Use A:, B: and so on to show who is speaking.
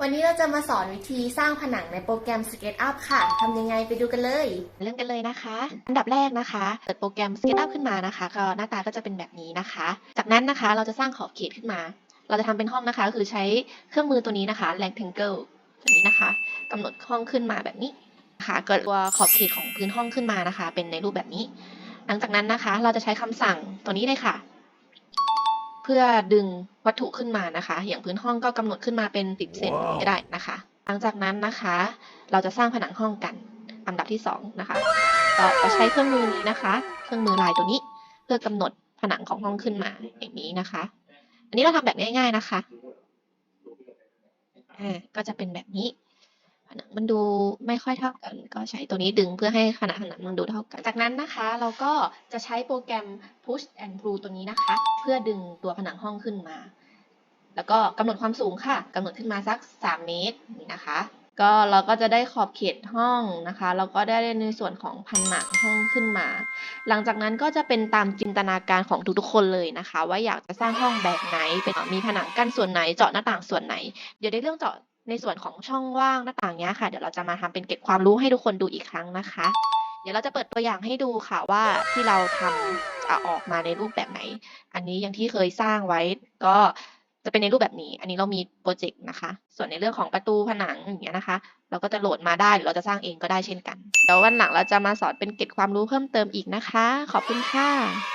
A: วันนี้เราจะมาสอนวิธีสร้างผนังในโปรแกรม SketchUp ค่ะ ทำยังไงไปดูกันเลย
B: เริ่มกันเลยนะคะ อันดับแรกนะคะ เปิดโปรแกรม SketchUp ขึ้นมานะคะ ก็หน้าตาก็จะเป็นแบบนี้นะคะ จากนั้นนะคะ เราจะสร้างขอบเขตขึ้นมา เราจะทำเป็นห้องนะคะ คือใช้เครื่องมือตัวนี้นะคะ rectangle ตัวนี้นะคะกำหนดห้องขึ้นมาแบบนี้นะคะเกิดตัวขอบเขตของพื้นห้องขึ้นมานะคะ เป็นในรูปแบบนี้ หลังจากนั้นนะคะ เราจะใช้คำสั่งตัวนี้เลยค่ะ เพื่อดึงวัตถุขึ้นมานะคะ อย่างพื้นห้องก็กำหนดขึ้นมาเป็น 10 เซนก็ได้นะคะ หลังจากนั้นนะคะ เราจะสร้างผนังห้องกันอันดับที่สองนะคะก็จะใช้เครื่องมือนี้นะคะ เครื่องมือลายตัวนี้ เพื่อกำหนดผนังของห้องขึ้นมาอย่างนี้นะคะ อันนี้เราทำแบบง่าย ๆนะคะอ่าก็จะเป็นแบบนี้ ผนังมันดูไม่ค่อยเท่ากัน ก็ใช้ตัวนี้ดึงเพื่อให้ขนาดผนังมันดูเท่ากัน จากนั้นนะคะเราก็จะใช้โปรแกรม push and pull ตัวนี้นะคะ เพื่อดึงตัวผนังห้องขึ้นมา แล้วก็กำหนดความสูงค่ะกำหนดขึ้นมาสัก 3 เมตรนี่นะคะ ก็เราก็จะได้ขอบเขตห้องนะคะแล้วก็ได้ในส่วนของผนังห้องขึ้นมา หลังจากนั้นก็จะเป็นตามจินตนาการของทุกๆคนเลยนะคะ ว่าอยากจะสร้างห้องแบบไหนเป็นมีผนังกั้นส่วนไหนเจาะหน้าต่างส่วนไหน เดี๋ยวในเรื่องเจาะ ในส่วนของช่องว่างหน้าต่างเนี้ยค่ะ เดี๋ยวเราจะมาทำเป็นเก็บความรู้ให้ทุกคนดูอีกครั้งนะคะ เดี๋ยวเราจะเปิดตัวอย่างให้ดูค่ะว่าที่เราทำจะออกมาในรูปแบบไหน อันนี้อย่างที่เคยสร้างไว้ก็จะเป็นในรูปแบบนี้ อันนี้เรามีโปรเจกต์นะคะ ส่วนในเรื่องของประตูผนังอย่างเงี้ยนะคะ เราก็จะโหลดมาได้หรือเราจะสร้างเองก็ได้เช่นกัน เดี๋ยววันหลังเราจะมาสอนเป็นเกร็ดความรู้เพิ่มเติมอีกนะคะ ขอบคุณค่ะ